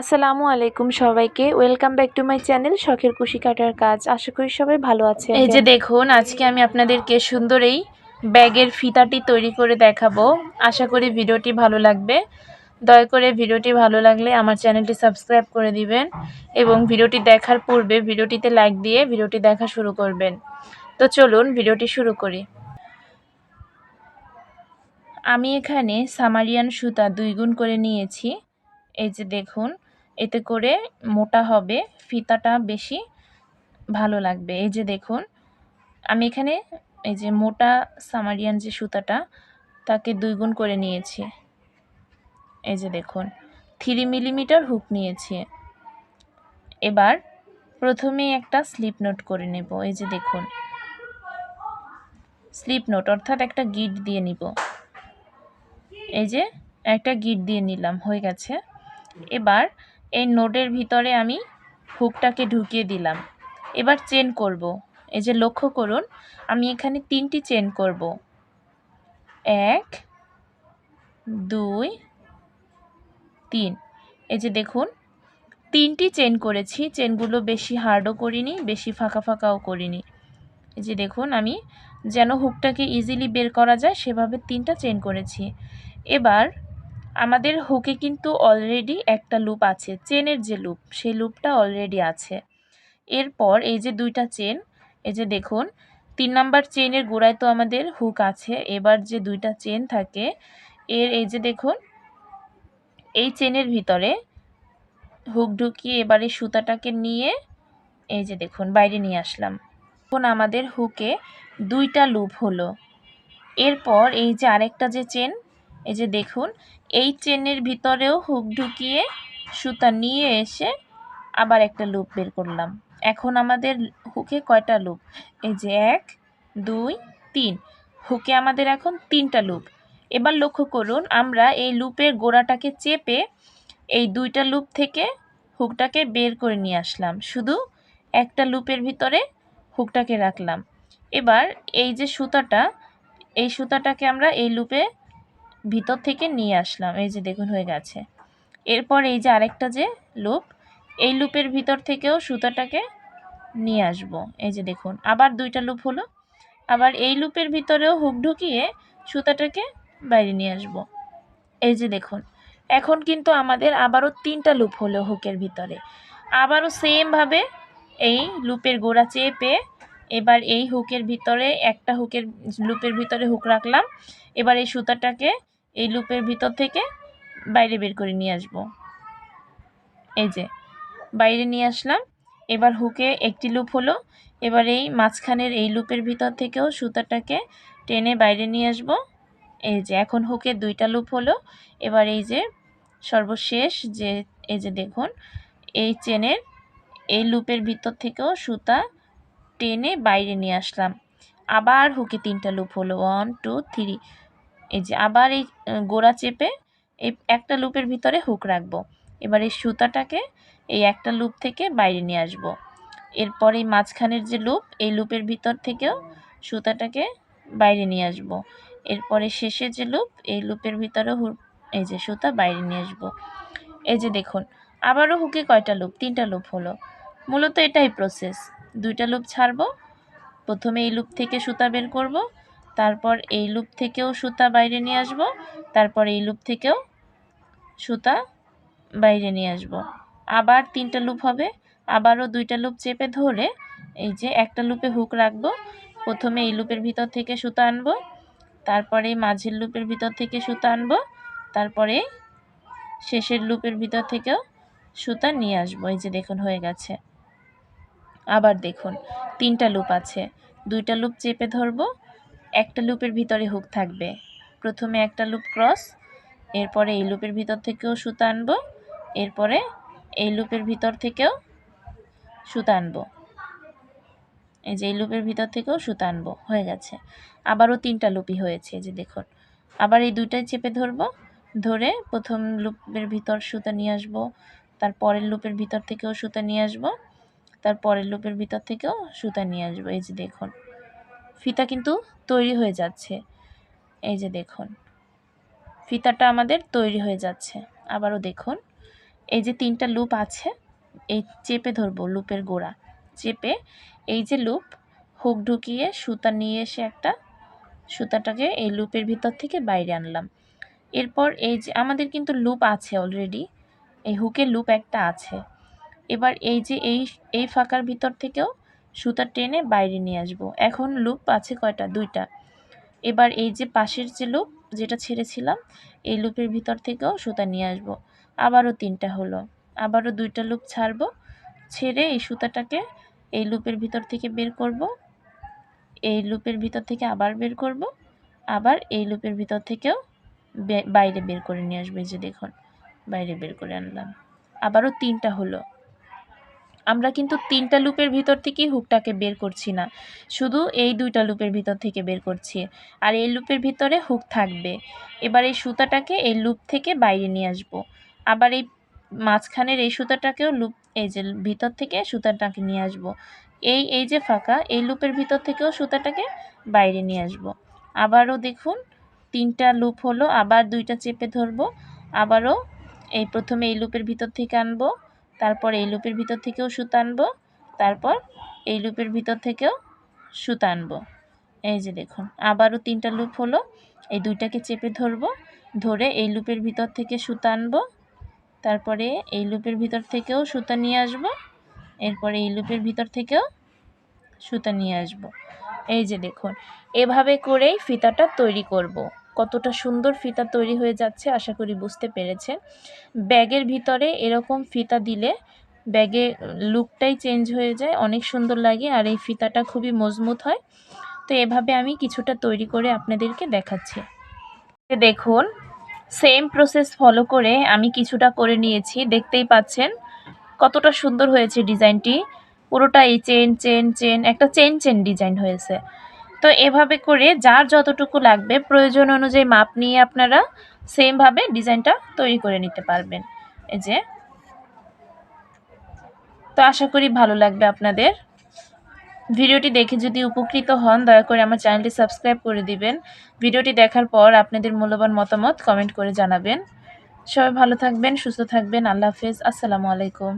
আসসালামু আলাইকুম সবাইকে। Welcome back to my channel শখের কুশি কাটার কাজ। আশা করি সবাই ভালো আছে এই যে দেখুন, আজকে আমি আপনাদেরকে সুন্দর এই ব্যাগের ফিতাটি তৈরি করে দেখাবো। আশা করি ভিডিওটি ভালো লাগবে। দয়া করে ভিডিওটি ভালো লাগলে আমার চ্যানেলটি সাবস্ক্রাইব করে দিবেন এবং ভিডিওটি দেখার পূর্বে ভিডিওটিতে লাইক দিয়ে ভিডিওটি দেখা শুরু করবেন। তো চলুন ভিডিওটি শুরু করি। আমি এখানে সামারিয়ান সুতা দুই গুণ করে নিয়েছি। এই যে দেখুন এতে করে মোটা হবে, ফিতাটা বেশি ভালো লাগবে। এই যে দেখুন, আমি এখানে এই যে মোটা সামারিয়ান যে সুতাটা, তাকে দুই গুণ করে নিয়েছি। এই যে দেখুন, থ্রি মিলিমিটার হুক নিয়েছি। এবার প্রথমে একটা স্লিপ নোট করে নেব। এই যে দেখুন, স্লিপ নোট, অর্থাৎ একটা গিট দিয়ে নিব। এই যে একটা গিট দিয়ে নিলাম, হয়ে গেছে। এবার এই নোডের ভিতরে আমি হুকটাকে ঢুকিয়ে দিলাম। এবার চেন করব। এই যে লক্ষ্য করুন, আমি এখানে তিনটি চেন করব। এক, দুই, তিন। এই যে দেখুন, তিনটি চেন করেছি। চেনগুলো বেশি হার্ডও করিনি, বেশি ফাঁকা ফাঁকাও করিনি। এই যে দেখুন, আমি যেন হুকটাকে ইজিলি বের করা যায়, সেভাবে তিনটা চেন করেছি। এবার আমাদের হুকে কিন্তু অলরেডি একটা লুপ আছে চেনের যে লুপ সেই লুপটা অলরেডি আছে। এরপর এই যে দুইটা চেন এই যে দেখুন, তিন নাম্বার চেনের গোড়ায় তো আমাদের হুক আছে, এবার যে দুইটা চেন থাকে, এর এই যে দেখুন, এই চেনের ভিতরে হুক ঢুকিয়ে এবারে সুতাটাকে নিয়ে, এই যে দেখুন, বাইরে নিয়ে আসলাম। এখন আমাদের হুকে দুইটা লুপ হলো। এরপর এই যে আরেকটা যে চেন এই যে দেখুন, এই চেনের ভিতরেও হুক ঢুকিয়ে সুতা নিয়ে এসে আবার একটা লুপ বের করলাম। এখন আমাদের হুকে কয়টা লুপ? এই যে এক, দুই, তিন। হুকে আমাদের এখন তিনটা লুপ। এবার লক্ষ্য করুন, আমরা এই লুপের গোড়াটাকে চেপে এই দুইটা লুপ থেকে হুকটাকে বের করে নিয়ে আসলাম। শুধু একটা লুপের ভিতরে হুকটাকে রাখলাম। এবার এই যে সুতাটা, এই সুতাটাকে আমরা এই লুপে ভিতর থেকে নিয়ে আসলাম। এই যে দেখুন, হয়ে গেছে। এরপর এই যে আরেকটা যে লুপ, এই লুপের ভিতর থেকেও সুতাটাকে নিয়ে আসব। এই যে দেখুন, আবার দুইটা লুপ হলো। আবার এই লুপের ভিতরেও হুক ঢুকিয়ে সুতাটাকে বাইরে নিয়ে আসব। এই যে দেখুন, এখন কিন্তু আমাদের আবারও তিনটা লুপ হলো হুকের ভিতরে। আবারও সেমভাবে এই লুপের গোড়া চেপে এবার এই হুকের ভিতরে একটা হুকের, লুপের ভিতরে হুক রাখলাম। এবার এই সুতাটাকে এই লুপের ভিতর থেকে বাইরে বের করে নিয়ে আসব। এই যে, বাইরে নিয়ে আসলাম। এবার হুকে একটি লুপ হলো। এবার এই মাঝখানের এই লুপের ভিতর থেকেও সুতাটাকে টেনে বাইরে নিয়ে আসব। এই যে, এখন হুকে দুইটা লুপ হলো। এবার এই যে, সর্বশেষ যে, এই যে দেখুন, এই চেনের এই লুপের ভিতর থেকেও সুতা টেনে বাইরে নিয়ে আসলাম। আবার হুকে তিনটা লুপ হলো। ওয়ান টু থ্রি এই যে আবার এই গোড়া চেপে এই একটা লুপের ভিতরে হুক রাখব এবার এই সুতাটাকে এই একটা লুপ থেকে বাইরে নিয়ে আসব। এরপর এই মাঝখানের যে লুপ, এই লুপের ভিতর থেকেও সুতাটাকে বাইরে নিয়ে আসব। এরপরে শেষে যে লুপ, এই লুপের ভিতরে এই যে সুতা বাইরে নিয়ে আসব। এই যে দেখুন, আবারও হুকে কয়টা লুপ তিনটা লুপ হলো মূলত এটাই প্রসেস দুইটা লুপ ছাড়ব, প্রথমে এই লুপ থেকে সুতা বের করব তারপর এই লুপ থেকেও সুতা বাইরে নিয়ে আসব, তারপর এই লুপ থেকেও সুতা বাইরে নিয়ে আসব। আবার তিনটা লুপ হবে, আবারও দুইটা লুপ চেপে ধরে এই যে একটা লুপে হুক রাখব, প্রথমে এই লুপের ভিতর থেকে সুতা আনব, তারপরে মাঝের লুপের ভিতর থেকে সুতা আনব, তারপরে শেষের লুপের ভিতর থেকেও সুতা নিয়ে আসব। এই যে দেখুন, হয়ে গেছে। আবার দেখুন, তিনটা লুপ আছে, দুইটা লুপ চেপে ধরবো একটা লুপের ভিতরে হুক থাকবে। প্রথমে একটা লুপ ক্রস, এরপরে এই লুপের ভিতর থেকেও সুতা আনব, এরপরে এই লুপের ভিতর থেকেও সুতা আনব। এই যে এই লুপের ভিতর থেকেও সুতা আনব, হয়ে গেছে। আবারও তিনটা লুপই হয়েছে যে দেখুন। আবার এই দুইটাই চেপে ধরবো, ধরে প্রথম লুপের ভিতর সুতা নিয়ে আসব, তার পরের লুপের ভিতর থেকেও সুতা নিয়ে আসব, তার পরের লুপের ভিতর থেকেও সুতা নিয়ে আসব, এই যে দেখুন। ফিতা কিন্তু তৈরি হয়ে যাচ্ছে। এই যে দেখুন, ফিতাটা আমাদের তৈরি হয়ে যাচ্ছে। আবারও দেখুন, এই যে তিনটা লুপ আছে, এই চেপে ধরবো লুপের গোড়া। চেপে এই যে লুপ, হুক ঢুকিয়ে সুতা নিয়ে এসে একটা সুতাটাকে এই লুপের ভিতর থেকে বাইরে আনলাম। এরপর এই যে আমাদের কিন্তু লুপ আছে অলরেডি এই হুকের লুপ একটা আছে। এবার এই যে এই এই ফাঁকার ভিতর থেকেও সুতা টেনে বাইরে নিয়ে আসব। এখন লুপ আছে কয়টা? দুইটা। এবার এই যে পাশের যে লুপ যেটা ছেড়েছিলাম, এই লুপের ভিতর থেকেও সুতা নিয়ে আসব। আবারও তিনটা হলো। আবারও দুইটা লুপ ছাড়বো। ছেড়ে এই সুতাটাকে এই লুপের ভিতর থেকে বের করব। এই লুপের ভিতর থেকে আবার বের করব। আবার এই লুপের ভিতর থেকেও বাইরে বের করে নিয়ে আসবে। যে দেখুন, বাইরে বের করে আনলাম। আবারও তিনটা হলো। আমরা কিন্তু তিনটা লুপের ভিতর থেকেই হুকটাকে বের করছি না। শুধু এই দুইটা লুপের ভিতর থেকে বের করছি। আর এই লুপের ভিতরে হুক থাকবে। এবার এই সুতাটাকে এই লুপ থেকে বাইরে নিয়ে আসব। আবার এই মাঝখানের এই সুতাটাকেও লুপ, এই যে ভিতর থেকে সুতাটাকে নিয়ে আসব। এই এই যে ফাঁকা, এই লুপের ভিতর থেকেও সুতাটাকে বাইরে নিয়ে আসব। আবারও দেখুন, তিনটা লুপ হলো, আবার দুইটা চেপে ধরবো। আবারও এই প্রথমে এই লুপের ভিতর থেকে আনব। তারপর এই লুপের ভিতর থেকেও সুতা আনব, তারপর এই লুপের ভিতর থেকেও সুতা আনব এই যে দেখুন, আবারও তিনটা লুপ হলো, এই দুইটাকে চেপে ধরবো, ধরে এই লুপের ভিতর থেকে সুতা আনব, তারপরে এই লুপের ভিতর থেকেও সুতা নিয়ে আসব, এরপরে এই লুপের ভিতর থেকেও সুতা নিয়ে আসব এই যে দেখুন, এভাবে করেই ফিতাটা তৈরি করব। কতটা সুন্দর ফিতা তৈরি হয়ে যাচ্ছে আশা করি বুঝতে পেরেছেন ব্যাগের ভিতরে এরকম ফিতা দিলে ব্যাগে লুকটাই চেঞ্জ হয়ে যায়, অনেক সুন্দর লাগে আর এই ফিতাটা খুবই মজবুত হয়। তো এভাবে আমি কিছুটা তৈরি করে আপনাদেরকে দেখাচ্ছি। দেখুন, সেম প্রসেস ফলো করে আমি কিছুটা করে নিয়েছি, দেখতেই পাচ্ছেন কতটা সুন্দর হয়েছে ডিজাইনটি। পুরোটা এই চেন চেন চেন, একটা চেন চেন ডিজাইন হয়েছে। তো এভাবে করে যার যতটুকু লাগবে প্রয়োজন অনুযায়ী মাপ নিয়ে আপনারা সেমভাবে ডিজাইনটা তৈরি করে নিতে পারবেন। এই যে। তো আশা করি ভালো লাগবে আপনাদের। ভিডিওটি দেখে যদি উপকৃত হন, দয়া করে আমার চ্যানেলটি সাবস্ক্রাইব করে দিবেন। ভিডিওটি দেখার পর আপনাদের মূল্যবান মতামত কমেন্ট করে জানাবেন। সবাই ভালো থাকবেন, সুস্থ থাকবেন। আল্লাহ হাফেজ। আসসালামু আলাইকুম।